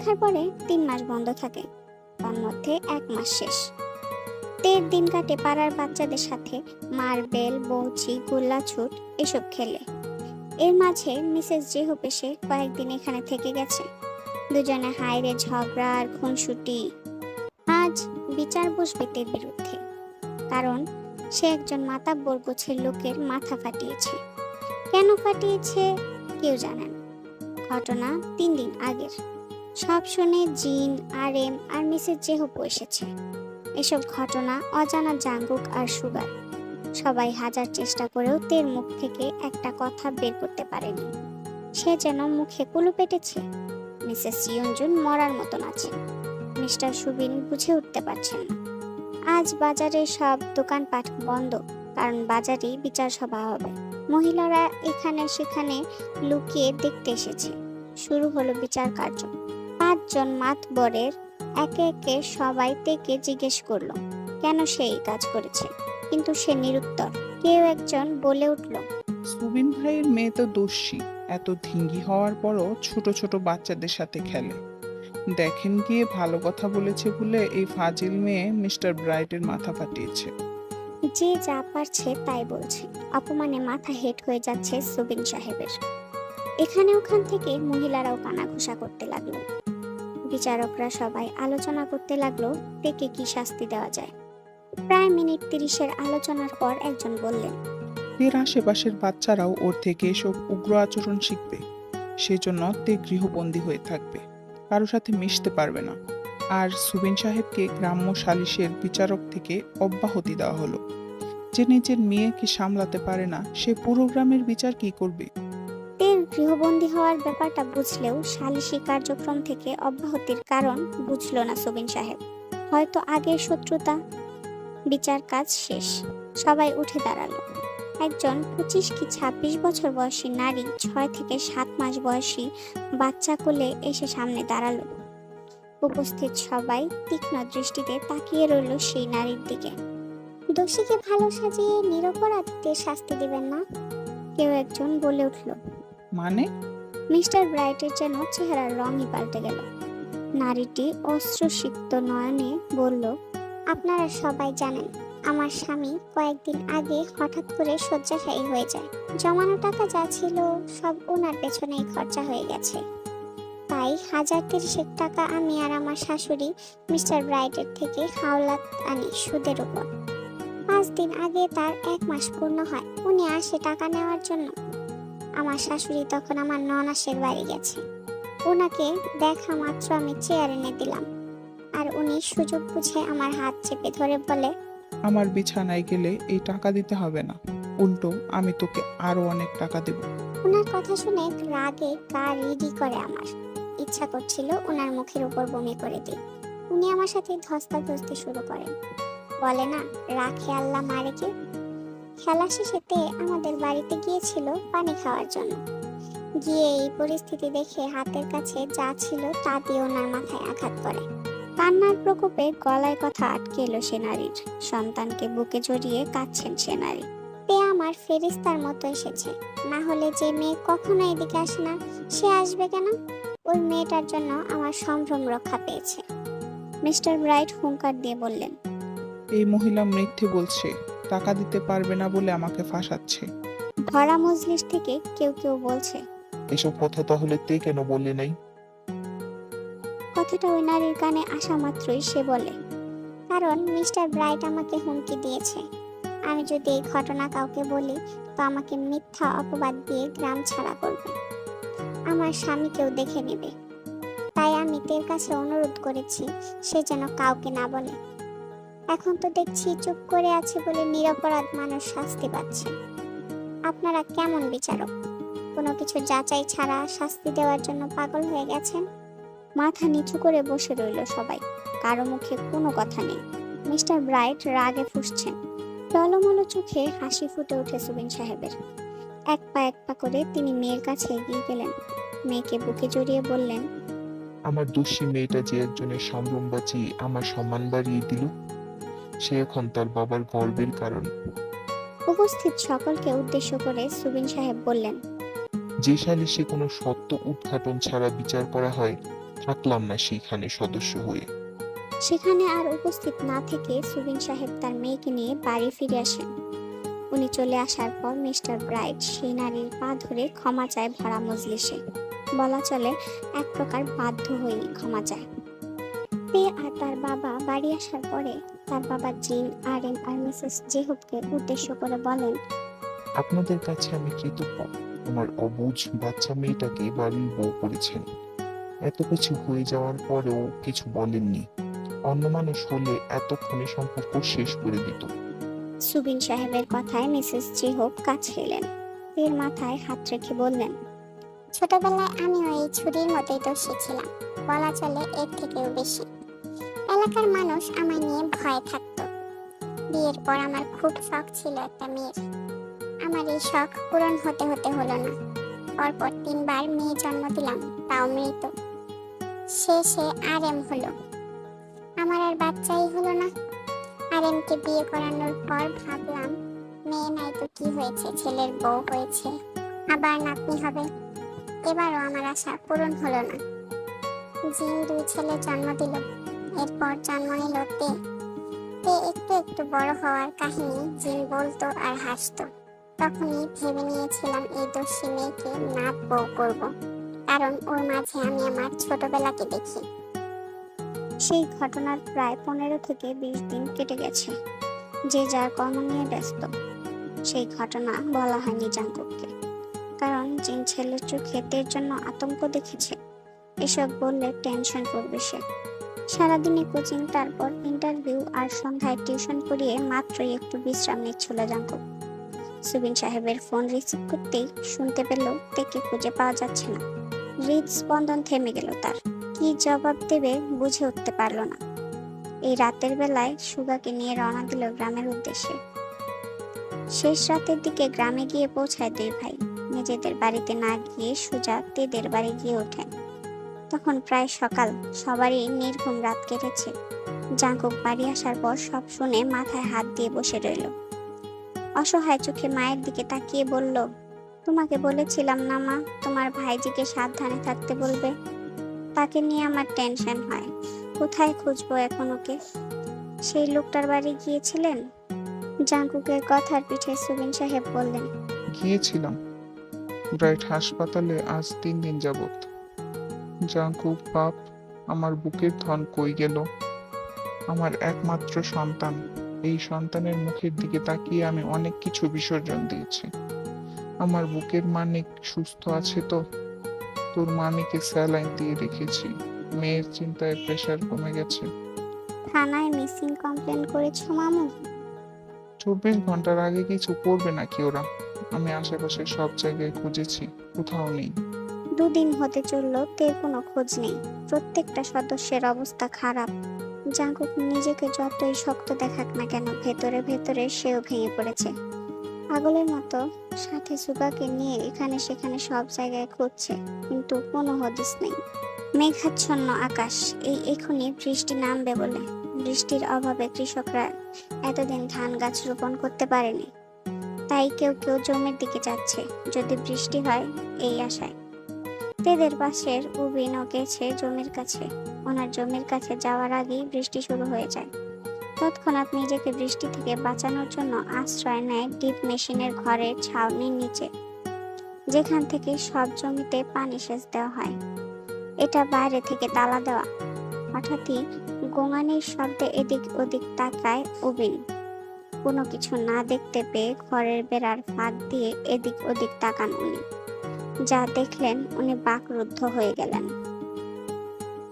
পরীক্ষার পরে তিন মাস বন্ধ থাকে, তার মধ্যে এক মাস শেষ। তের দিন কাটে পাড়ার বাচ্চাদের সাথে মার্বেল বৌচি গোল্লাছুট এসব খেলে। এর মাঝে মিসেস জেহোপ এসে কয়েকদিন এখানে থেকে গেছে। দুজনে হাইরে ঝগড়া আর খুনসুটি। আজ বিচার বসবে তের বিরুদ্ধে। কারণ সে একজন মাতাব্বর গোছের লোকের মাথা ফাটিয়েছে। কেন ফাটিয়েছে, কেউ জানে না। ঘটনা তিন দিন আগের। সব শুনে জিন আর এম আর মিসেস জেহপু এসেছে। এসব ঘটনা অজানা জাঙ্গুক আর সুগার। সবাই হাজার চেষ্টা করেও তের মুখ থেকে একটা কথা বের করতে পারেনি। সে যেন মুখে কুলু পেটেছে। মিসেস ইয়ঞ্জুন মরার মতন আছে মিস্টার সুবিন বুঝে উঠতে পারছেন আজ বাজারে সব দোকানপাট বন্ধ, কারণ বাজারেই বিচার সভা হবে। মহিলারা এখানে সেখানে লুকিয়ে দেখতে এসেছে। শুরু হলো বিচার কার্য। পাঁচজন মাতবরের একে একে সবাই থেকে জিজ্ঞেস করল কেন সে এই কাজ করেছে? কিন্তু সে নিরুত্তর কেউ একজন বলে উঠল সুবিন ভাইয়ের মেয়ে তো দোষী এত ধিঙ্গি হওয়ার পরও ছোট ছোট বাচ্চাদের সাথে খেলে। দেখেন গিয়ে ভালো কথা বলেছে বলে এই ফাজিল মেয়ে মিস্টার ব্রাইটের মাথা ফাটিয়েছে। যে যা পারছে তাই বলছে অপমানে মাথা হেট হয়ে যাচ্ছে সুবিন সাহেবের। এখানে ওখান থেকে মহিলারাও কানাঘুষা করতে লাগল। বিচারকরা সবাই আলোচনা করতে লাগল তেকে কি শাস্তি দেওয়া যায়। প্রায় মিনিট তিরিশের আলোচনার পর একজন বললেন, এর আশেপাশের বাচ্চারাও ওর থেকে এসব উগ্র আচরণ শিখবে। সেজন্য তে গৃহবন্দী হয়ে থাকবে। কারও সাথে মিশতে পারবে না। আর সুবিন সাহেবকে গ্রাম্য সালিশের বিচারক থেকে অব্যাহতি দেওয়া হলো। যে নিজের মেয়েকে সামলাতে পারে না, সে পুরো গ্রামের বিচার কি করবে? গৃহবন্দী হওয়ার ব্যাপারটা বুঝলেও সালিশি কার্যক্রম থেকে অব্যাহতির কারণ বুঝলো না সুবিন সাহেব। হয়তো আগের শত্রুতা। বিচার কাজ শেষ। সবাই উঠে দাঁড়াল। একজন পঁচিশ কি ছাব্বিশ বছর বয়সী নারী ছয় থেকে সাত মাস বয়সী বাচ্চা কোলে এসে সামনে দাঁড়াল। উপস্থিত সবাই তীক্ষ্ণ দৃষ্টিতে তাকিয়ে রইল সেই নারীর দিকে। দোষীকে ভালো সাজিয়ে নিরপরাধীদের শাস্তি দিবেন না? কেউ একজন বলে উঠল মানে? মিস্টার ব্রাইটের যেন চেহারার রঙই পাল্টে গেল। নারীটি অশ্রুসিক্ত নয়নে বলল, আপনারা সবাই জানেন, আমার স্বামী কয়েকদিন আগে হঠাৎ করে শয্যাশায়ী হয়ে যায়। জমানো টাকা যা ছিল সব ওনার পেছনেই খরচা হয়ে গেছে। তাই হাজার তিরিশেক টাকা আমি আর আমার শাশুড়ি মিস্টার ব্রাইটের থেকে হাওলাত আনি সুদের উপর। পাঁচ দিন আগে তার এক মাস পূর্ণ হয়। উনি আসে টাকা নেওয়ার জন্য আমার শাশুড়ি তখন আমার ননাসের বাড়ি গেছে। ওনাকে দেখা মাত্র আমি চেয়ার এনে দিলাম। আর উনি সুযোগ বুঝে আমার হাত চেপে ধরে বলে আমার বিছানায় গেলে এই টাকা দিতে হবে না। উল্টো আমি তোকে আরও অনেক টাকা দেব। ওনার কথা শুনে রাগে গা রিডি করে আমার। ইচ্ছা করছিল ওনার মুখের উপর বমি করে দিই। উনি আমার সাথে ধস্তাধস্তি শুরু করেন। বলে না রাখে আল্লাহ মারে কে খেলা শেষেতে আমাদের বাড়িতে গিয়েছিল পানি খাওয়ার জন্য। গিয়ে এই পরিস্থিতি দেখে হাতের কাছে যা ছিল তা দিয়ে ওনার মাথায় আঘাত করে। কান্নার প্রকোপে গলায় কথা আটকে এলো সে নারীর। সন্তানকে বুকে জড়িয়ে কাঁদছেন সে নারী। তে আমার ফেরিস্তার মতো এসেছে। না হলে যে মেয়ে কখনো এদিকে আসে না, সে আসবে কেন? ওই মেয়েটার জন্য আমার সম্ভ্রম রক্ষা পেয়েছে। মিস্টার ব্রাইট হুঙ্কার দিয়ে বললেন, এই মহিলা মিথ্যে বলছে। টাকা দিতে পারবে না বলে আমাকে ফাঁসাচ্ছে। ভরা মজলিস থেকে কেউ কেউ বলছে এসব কথা তাহলে তে কেন বললি নাই? কথাটা ওই নারীর কানে আসা মাত্রই সে বলে কারণ মিস্টার ব্রাইট আমাকে হুমকি দিয়েছে। আমি যদি এই ঘটনা কাউকে বলি তো আমাকে মিথ্যা অপবাদ দিয়ে গ্রাম ছাড়া করবে। আমার স্বামীকেও দেখে নেবে। তাই আমি তের কাছে অনুরোধ করেছি সে যেন কাউকে না বলে এখন তো দেখছি চুপ করে আছে বলে নিরপরাধ মানুষ শাস্তি পাচ্ছে। আপনারা কেমন বিচারক? কোনো কিছু যাচাই ছাড়া শাস্তি দেওয়ার জন্য পাগল হয়ে গেছেন? মাথা নিচু করে বসে রইল সবাই। কারও মুখে কোনো কথা নেই। মিস্টার ব্রাইট রাগে ফুসছেন। টলমলো চোখে হাসি ফুটে ওঠে সুবিন সাহেবের। এক পা এক পা করে তিনি মেয়ের কাছে এগিয়ে গেলেন। মেয়েকে বুকে জড়িয়ে বললেন, আমার দোষী মেয়েটা যে একজনের সম্ভ্রম বাঁচিয়ে আমার সম্মান বাড়িয়ে দিল সে এখন তার বাবার গর্বের কারণ। উপস্থিত সকলকে উদ্দেশ্য করে সুবিন সাহেব বললেন যে সালিশে কোনো সত্য উদ্ঘাটন ছাড়া বিচার করা হয় থাকলাম না সেখানে সদস্য হয়ে। সেখানে আর উপস্থিত না থেকে সুবিন সাহেব তার মেয়েকে নিয়ে বাড়ি ফিরে আসেন। উনি চলে আসার পর মিস্টার ব্রাইট সেই নারীর পা ধরে ক্ষমা চায় ভরা মজলিসে। বলা চলে এক প্রকার বাধ্য হয়ে ক্ষমা চায়। তে আর তার বাবা বাড়ি আসার পরে তার বাবা জিন আর এম আর মিসেস জেহুবকে উদ্দেশ্য করে বলেন আপনাদের কাছে আমি কৃতজ্ঞ। আমার অবুঝ বাচ্চা মেয়েটাকে বাড়ির বউ করেছেন। এত কিছু হয়ে যাওয়ার পরেও কিছু বলেননি। অন্য মানুষ হলে এতক্ষণে সম্পর্ক শেষ করে দিত। সুবিন সাহেবের কথায় মিসেস জেহুব কাছে এলেন তের মাথায় হাত রেখে বললেন ছোটবেলায় আমিও এই ছুরির মতোই দোষী ছিলাম। বলা চলে এর থেকেও বেশি। এলাকার মানুষ আমায় নিয়ে ভয় থাকতো। বিয়ের পর আমার খুব শখ ছিল একটা মেয়ের। আমার এই শখ পূরণ হতে হতে হলো না। পরপর তিনবার মেয়ে জন্ম দিলাম, তাও মৃত। শেষে আর এম হলো। আমার আর বাচ্চাই হলো না। আর এমকে বিয়ে করানোর পর ভাবলাম, মেয়ে নাই তো কি হয়েছে, ছেলের বউ হয়েছে, আবার নাতনি হবে। এবারও আমার আশা পূরণ হলো না। জিন দুই ছেলে জন্ম দিল। এরপর জন্ম নিল একটু একটু বড় হওয়ার কাহিনী জিন বলতো আর হাসতো। তখনই ভেবে নিয়েছিলাম এই দোষী মেয়েকে নাত বউ করব। কারণ ওর মাঝে আমি আমার ছোটবেলাকে দেখি। সেই ঘটনার প্রায় পনেরো থেকে বিশ দিন কেটে গেছে। যে যার কর্ম নিয়ে ব্যস্ত, সেই ঘটনা বলা হয়নি জাঙ্কুককে কারণ জিন ছেলের চোখে জন্য আতঙ্ক দেখেছে। এসব বললে টেনশন করবে সে। সারাদিনে কোচিং, তারপর ইন্টারভিউ আর সন্ধ্যায় টিউশন করিয়ে মাত্রই একটু বিশ্রাম নিচ্ছিল জাঙ্কুক সুবিন সাহেবের ফোন রিসিভ করতেই শুনতে পেল তেকে খুঁজে পাওয়া যাচ্ছে না। হৃদস্পন্দন থেমে গেল তার। কি জবাব দেবে বুঝে উঠতে পারল না। এই রাতের বেলায় সুগাকে নিয়ে রওনা দিল গ্রামের উদ্দেশ্যে। শেষ রাতের দিকে গ্রামে গিয়ে পৌঁছায় দুই ভাই। নিজেদের বাড়িতে না গিয়ে সুজা তেদের বাড়ি গিয়ে ওঠেন। তখন প্রায় সকাল। সবারই নির্ঘুম রাত কেটেছে। জাঙ্কুক বাড়ি আসার পর সব শুনে মাথায় হাত দিয়ে বসে রইল। অসহায় চোখে মায়ের দিকে তাকিয়ে বলল, তোমাকে বলেছিলাম না মা, তোমার ভাইজিকে সাবধানে থাকতে বলবে। তাকে নিয়ে আমার টেনশন হয়। কোথায় খুঁজবো এখন ওকে? সেই লোকটার বাড়ি গিয়েছিলেন? জাঙ্কুকের কথার পিঠে সুবিন সাহেব বললেন, গিয়েছিলাম। ব্রাইট হাসপাতালে আজ তিন দিন যাবত জাঙ্কুক বাপ আমার বুকের ধন কই গেল? আমার একমাত্র সন্তান। এই সন্তানের মুখের দিকে তাকিয়ে আমি অনেক কিছু বিসর্জন দিয়েছি। আমার বুকের মানিক সুস্থ আছে তো? তোর মানিকে স্যালাইন দিয়ে রেখেছি। মেয়ের চিন্তায় প্রেশার কমে গেছে। থানায় মিসিং কমপ্লেন করেছ মামু? চব্বিশ ঘণ্টার আগে কিছু করবে নাকি ওরা? আমি আশেপাশে সব জায়গায় খুঁজেছি কোথাও নেই। দুদিন হতে চলল, তের কোনো খোঁজ নেই। প্রত্যেকটা সদস্যের অবস্থা খারাপ। জাঙ্কুক নিজেকে যতই শক্ত দেখাক না কেন, ভেতরে ভেতরে সেও ভেঙে পড়েছে। পাগলের মতো সাথে সুগাকে নিয়ে এখানে সেখানে সব জায়গায় খুঁজছে কিন্তু কোনো হদিস নেই। মেঘাচ্ছন্ন আকাশ, এই এখনই বৃষ্টি নামবে বলে। বৃষ্টির অভাবে কৃষকরা এতদিন ধান গাছ রোপণ করতে পারেনি। তাই কেউ কেউ জমির দিকে যাচ্ছে, যদি বৃষ্টি হয়, এই আশায়। তেদের পাশের উবিনও গেছে জমির কাছে। ওনার জমির কাছে যাওয়ার আগেই বৃষ্টি শুরু হয়ে যায়। তৎক্ষণাৎ নিজেকে বৃষ্টি থেকে বাঁচানোর জন্য আশ্রয় নেয় ডিপ মেশিনের ঘরের ছাউনির নিচে। যেখান থেকে সব জমিতে পানি সেচ দেওয়া হয়। এটা বাইরে থেকে তালা দেওয়া। হঠাৎই গোঙানির শব্দে এদিক ওদিক তাকায় উবিন কোনো কিছু না দেখতে পেয়ে ঘরের বেড়ার ফাঁক দিয়ে এদিক ওদিক তাকান উনি। যা দেখলেন উনি বাকরুদ্ধ হয়ে গেলেন।